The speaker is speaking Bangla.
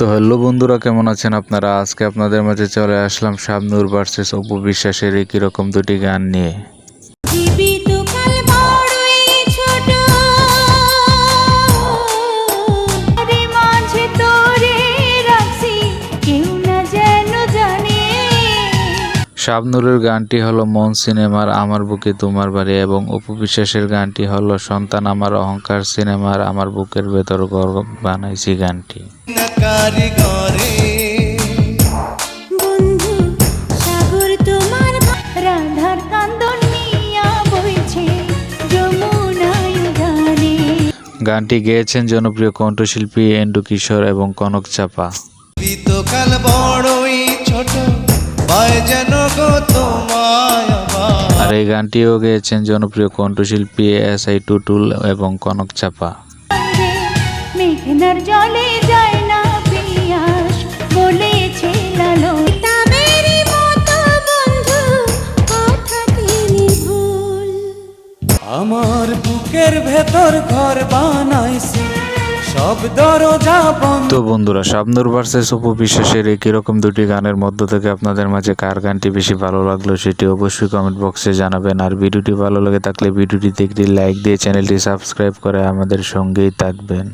তো হ্যালো বন্ধুরা, কেমন আছেন আপনারা? আজকে আপনাদের মাঝে চলে আসলাম শাবনুর ভার্সেস অপু বিশ্বাসের একই রকম দুটি গান নিয়ে। শাবনূরের গানটি হলো মন সিনেমার আমার বুকে তোমার বাড়ি এবং অপু বিশ্বাসের গানটি হলো সন্তান আমার অহংকার সিনেমার আমার বুকের ভেতর গর্ব বানাইছি গানটি। গানটি গেয়েছেন জনপ্রিয় কণ্ঠশিল্পী এন্ডু কিশোর এবং কনক চাপা। বড়ই এই গানটিও গেয়েছেন জনপ্রিয় কণ্ঠশিল্পী এস আই টুটুল এবং কনক চাপা। জলে যায় না বলেছে আমার বুকের ভেতর ঘর বানাইছি তো বন্ধুরা, শাবনুর ভার্সেস অপু বিশ্বাসের একই রকম দুটি গানের মধ্য থেকে আপনাদের মাঝে কার গানটি বেশি ভালো লাগল সেটি অবশ্যই কমেন্ট বক্সে জানাবেন। আর ভিডিওটি ভালো লাগে থাকলে ভিডিওটিতে একটি লাইক দিয়ে চ্যানেলটি সাবস্ক্রাইব করে আমাদের সঙ্গেই থাকবেন।